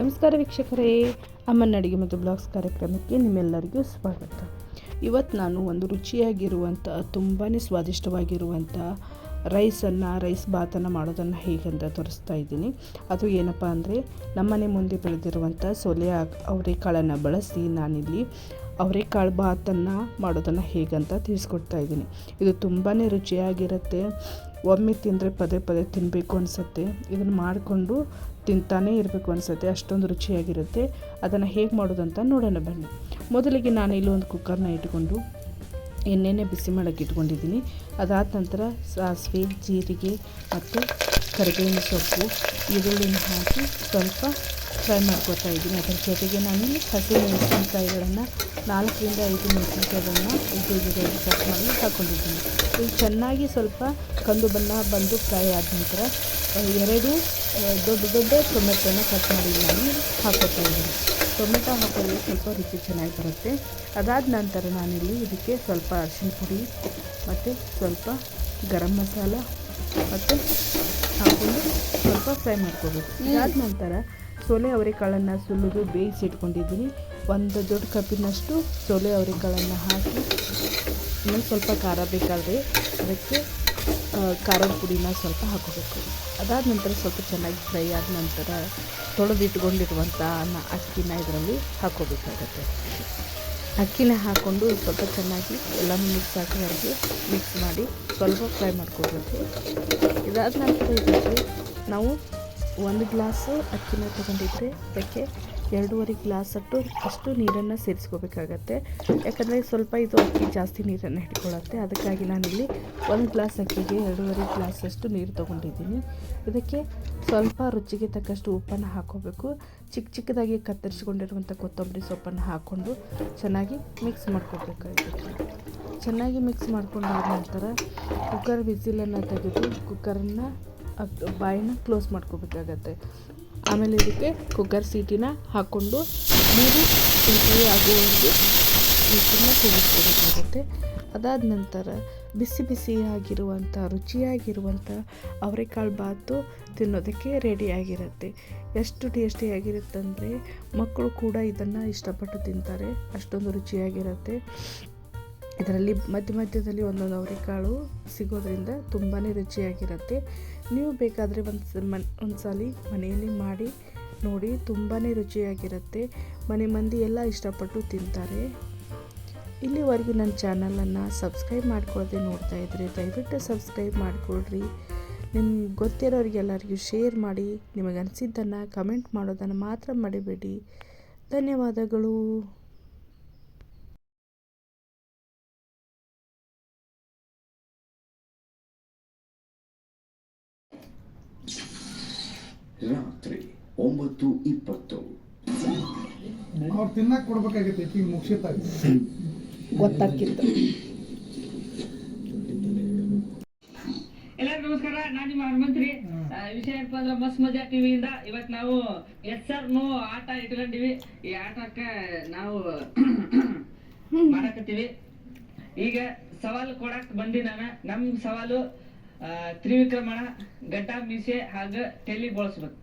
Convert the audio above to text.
ನಮಸ್ಕಾರ ವೀಕ್ಷಕರೇ, ಅಮ್ಮನ ಅಡುಗೆ ಮತ್ತು ಬ್ಲಾಗ್ಸ್ ಕಾರ್ಯಕ್ರಮಕ್ಕೆ ನಿಮ್ಮೆಲ್ಲರಿಗೂ ಸ್ವಾಗತ. ಇವತ್ತು ನಾನು ಒಂದು ರುಚಿಯಾಗಿರುವಂಥ ತುಂಬಾ ಸ್ವಾದಿಷ್ಟವಾಗಿರುವಂಥ ರೈಸನ್ನು, ರೈಸ್ ಬಾತನ್ನು ಮಾಡೋದನ್ನು ಹೇಗಂತ ತೋರಿಸ್ತಾ ಇದ್ದೀನಿ. ಅದು ಏನಪ್ಪ ಅಂದರೆ, ನಮ್ಮನೆ ಮುಂದೆ ಬೆಳೆದಿರುವಂಥ ಸೊಲೆ ಅವರೆಕಾಳನ್ನು ಬಳಸಿ ನಾನಿಲ್ಲಿ ಅವರೆಕಾಳು ಬಾತನ್ನು ಮಾಡೋದನ್ನು ಹೇಗಂತ ತಿಳಿಸ್ಕೊಡ್ತಾ ಇದ್ದೀನಿ. ಇದು ತುಂಬಾ ರುಚಿಯಾಗಿರುತ್ತೆ. ಒಮ್ಮೆ ತಿಂದರೆ ಪದೇ ಪದೇ ತಿನ್ನಬೇಕು ಅನಿಸುತ್ತೆ. ಇದನ್ನು ಮಾಡಿಕೊಂಡು ತಿಂತಾನೇ ಇರಬೇಕು ಅನಿಸುತ್ತೆ. ಅಷ್ಟೊಂದು ರುಚಿಯಾಗಿರುತ್ತೆ. ಅದನ್ನು ಹೇಗೆ ಮಾಡೋದಂತ ನೋಡೋಣ ಬನ್ನಿ. ಮೊದಲಿಗೆ ನಾನು ಇಲ್ಲಿ ಒಂದು ಕುಕ್ಕರ್ನ ಇಟ್ಕೊಂಡು ಎಣ್ಣೆನೇ ಬಿಸಿ ಮಾಡೋಕ್ಕೆ ಇಟ್ಕೊಂಡಿದ್ದೀನಿ. ಅದಾದ ನಂತರ ಸಾಸಿವೆ, ಜೀರಿಗೆ ಮತ್ತು ಕರಿಬೇವಿನ ಸೊಪ್ಪು, ಈರುಳ್ಳಿನ ಹಾಕಿ ಸ್ವಲ್ಪ ಫ್ರೈ ಮಾಡ್ಕೊತಾ ಇದ್ದೀನಿ. ಅದರ ಜೊತೆಗೆ ನಾನು ಹಸಿ ಮೆಣಸಿನಕಾಯಿಗಳನ್ನು ನಾಲ್ಕರಿಂದ ಐದು ಮೆಣಸಿನ್ಕಾಯಿಗಳನ್ನ ಐದು ಕಟ್ ಮಾಡಿ ಹಾಕ್ಕೊಂಡಿದ್ದೀನಿ ಈಗ ಚೆನ್ನಾಗಿ ಸ್ವಲ್ಪ ಕಂದು ಬಣ್ಣ ಬಂದು ಫ್ರೈ ಆದ ನಂತರ ಎರಡು ದೊಡ್ಡ ದೊಡ್ಡ ಟೊಮೆಟೊನ ಕಟ್ ಮಾಡಿ ನಾನು ಹಾಕೋತಾ ಇದ್ದೀನಿ. ಟೊಮೆಟೊ ಹಾಕೋದ್ರೆ ಸ್ವಲ್ಪ ರುಚಿ ಚೆನ್ನಾಗಿ ಬರುತ್ತೆ. ಅದಾದ ನಂತರ ನಾನಿಲ್ಲಿ ಇದಕ್ಕೆ ಸ್ವಲ್ಪ ಅರಿಶಿನ ಪುಡಿ ಮತ್ತು ಸ್ವಲ್ಪ ಗರಂ ಮಸಾಲ ಮತ್ತು ಹಾಕ್ಕೊಂಡು ಸ್ವಲ್ಪ ಫ್ರೈ ಮಾಡ್ಕೋಬೇಕು. ಇದಾದ ನಂತರ ಸೋಲೆ ಅವರೆಕಾಳನ್ನು ಸುಲಿದು ಬೇಯಿಸಿ ಇಟ್ಕೊಂಡಿದ್ದೀನಿ. ಒಂದು ದೊಡ್ಡ ಕಪ್ಪಿನಷ್ಟು ಸೊಲೆ ಅವರೆಕಾಳನ್ನು ಹಾಕಿ ಇನ್ನೊಂದು ಸ್ವಲ್ಪ ಖಾರ ಬೇಕಾದರೆ ಅದಕ್ಕೆ ಖಾರದ ಪುಡಿನ ಸ್ವಲ್ಪ ಹಾಕೋಬೇಕು ಅದಾದ ನಂತರ ಸ್ವಲ್ಪ ಚೆನ್ನಾಗಿ ಫ್ರೈ ಆದ ನಂತರ ತೊಳೆದಿಟ್ಕೊಂಡಿರುವಂಥ ಅಕ್ಕಿನ ಇದರಲ್ಲಿ ಹಾಕೋಬೇಕಾಗುತ್ತೆ ಅಕ್ಕಿನ ಹಾಕ್ಕೊಂಡು ಸ್ವಲ್ಪ ಚೆನ್ನಾಗಿ ಎಲ್ಲನೂ ಮಿಕ್ಸ್ ಹಾಕೋವರೆಗೆ ಮಿಕ್ಸ್ ಮಾಡಿ ಸ್ವಲ್ಪ ಫ್ರೈ ಮಾಡ್ಕೋಬೇಕು. ಇದಾದ ನಂತರ ಇದಕ್ಕೆ ನಾವು ಒಂದು ಗ್ಲಾಸು ಅಕ್ಕಿನ ತಗೊಂಡಿದ್ದರೆ ಅದಕ್ಕೆ ಎರಡೂವರೆ ಗ್ಲಾಸ್ ಅಷ್ಟು ಅಷ್ಟು ನೀರನ್ನು ಸೇರಿಸ್ಕೋಬೇಕಾಗತ್ತೆ. ಯಾಕಂದರೆ ಸ್ವಲ್ಪ ಇದು ಅಕ್ಕಿ ಜಾಸ್ತಿ ನೀರನ್ನು ಹಿಡ್ಕೊಳ್ಳುತ್ತೆ. ಅದಕ್ಕಾಗಿ ನಾನಿಲ್ಲಿ ಒಂದು ಗ್ಲಾಸ್ ಅಕ್ಕಿಗೆ ಎರಡೂವರೆ ಗ್ಲಾಸಷ್ಟು ನೀರು ತೊಗೊಂಡಿದ್ದೀನಿ. ಇದಕ್ಕೆ ಸ್ವಲ್ಪ ರುಚಿಗೆ ತಕ್ಕಷ್ಟು ಉಪ್ಪನ್ನು ಹಾಕೋಬೇಕು ಚಿಕ್ಕ ಚಿಕ್ಕದಾಗಿ ಕತ್ತರಿಸ್ಕೊಂಡಿರುವಂಥ ಕೊತ್ತಂಬರಿ ಸೊಪ್ಪನ್ನು ಹಾಕ್ಕೊಂಡು ಚೆನ್ನಾಗಿ ಮಿಕ್ಸ್ ಮಾಡ್ಕೋಬೇಕಾಗುತ್ತೆ. ಚೆನ್ನಾಗಿ ಮಿಕ್ಸ್ ಮಾಡ್ಕೊಂಡಾದ ನಂತರ ಕುಕ್ಕರ್ ವಿಸಿಲನ್ನು ತೆಗೆದು ಕುಕ್ಕರನ್ನು ಬಾಯಿನ ಕ್ಲೋಸ್ ಮಾಡ್ಕೋಬೇಕಾಗತ್ತೆ. ಆಮೇಲೆ ಇದಕ್ಕೆ ಕುಕ್ಕರ್ ಸೀಟಿನ ಹಾಕ್ಕೊಂಡು ನೀರು ಸೀಟಿ ಆಗುವವರೆಗೆ ಸೀಟಿನ ಕೂಗಿಸ್ಕೋಬೇಕಾಗತ್ತೆ. ಅದಾದ ನಂತರ ಬಿಸಿ ಬಿಸಿಯಾಗಿರುವಂಥ ರುಚಿಯಾಗಿರುವಂಥ ಅವರೆಕಾಳು ಬಾತು ತಿನ್ನೋದಕ್ಕೆ ರೆಡಿಯಾಗಿರುತ್ತೆ ಎಷ್ಟು ಟೇಸ್ಟಿಯಾಗಿರುತ್ತಂದರೆ ಮಕ್ಕಳು ಕೂಡ ಇದನ್ನು ಇಷ್ಟಪಟ್ಟು ತಿಂತಾರೆ. ಅಷ್ಟೊಂದು ರುಚಿಯಾಗಿರುತ್ತೆ. ಇದರಲ್ಲಿ ಮಧ್ಯ ಮಧ್ಯದಲ್ಲಿ ಒಂದೊಂದು ಅವರೆಕಾಳು ಸಿಗೋದ್ರಿಂದ ತುಂಬಾ ರುಚಿಯಾಗಿರುತ್ತೆ. ನೀವು ಬೇಕಾದರೆ ಒಂದು ಮನ್ ಸಲ ಮನೆಯಲ್ಲಿ ಮಾಡಿ ನೋಡಿ ತುಂಬಾ ರುಚಿಯಾಗಿರುತ್ತೆ. ಮನೆ ಮಂದಿ ಎಲ್ಲ ಇಷ್ಟಪಟ್ಟು ತಿಂತಾರೆ. ಇಲ್ಲಿವರೆಗೂ ನನ್ನ ಚಾನಲನ್ನು ಸಬ್ಸ್ಕ್ರೈಬ್ ಮಾಡ್ಕೊಳ್ಳದೆ ನೋಡ್ತಾ ಇದ್ದರೆ ದಯವಿಟ್ಟು ಸಬ್ಸ್ಕ್ರೈಬ್ ಮಾಡಿಕೊಡ್ರಿ ನಿಮ್ಗೆ ಗೊತ್ತಿರೋರಿಗೆಲ್ಲರಿಗೂ ಶೇರ್ ಮಾಡಿ ನಿಮಗೆ ಅನಿಸಿದ್ದನ್ನು ಕಮೆಂಟ್ ಮಾಡೋದನ್ನು ಮಾತ್ರ ಮಡಿಬೇಡಿ. ಧನ್ಯವಾದಗಳು. ರಾತ್ರಿ ಒಂಬತ್ತು ಇಪ್ಪತ್ತು. ಅವ್ರು ತಿನ್ನಕ್ ಕೊಡ್ಬೇಕಾಗೈತಿ ಈಗ ಮುಗಿಸಿತ್ತಾಗಿ ಗೊತ್ತಾಗ್ತಿತ್ತು. ಎಲ್ಲರಿಗೂ ನಮಸ್ಕಾರ ನಾನು ನಿಮ್ಮ ಹನುಮಂತ್ರಿ. ಆ, ವಿಷಯ ಏನಪ್ಪ ಅಂದ್ರೆ ಮಸ್ತ್ ಮಜಾ ಟಿವಿಯಿಂದ ಇವತ್ ನಾವು ಎಸ್ ಆರ್ ನೋ ಆಟ ಇಟ್ಕೊಂಡಿವಿ. ಈ ಆಟಕ್ಕ ನಾವು ಮಾಡಕತ್ತೀವಿ. ಈಗ ಸವಾಲು ಕೊಡಕ್ ಬಂದಿ ನಾನು ನಮ್ ಸವಾಲು ತ್ರಿವಿಕ್ರಮಣ ಗಡ್ಡ ಮೀಸೆ ಹಾಗೂ ತೆಲಿ ಬಳಸ್ಬೇಕು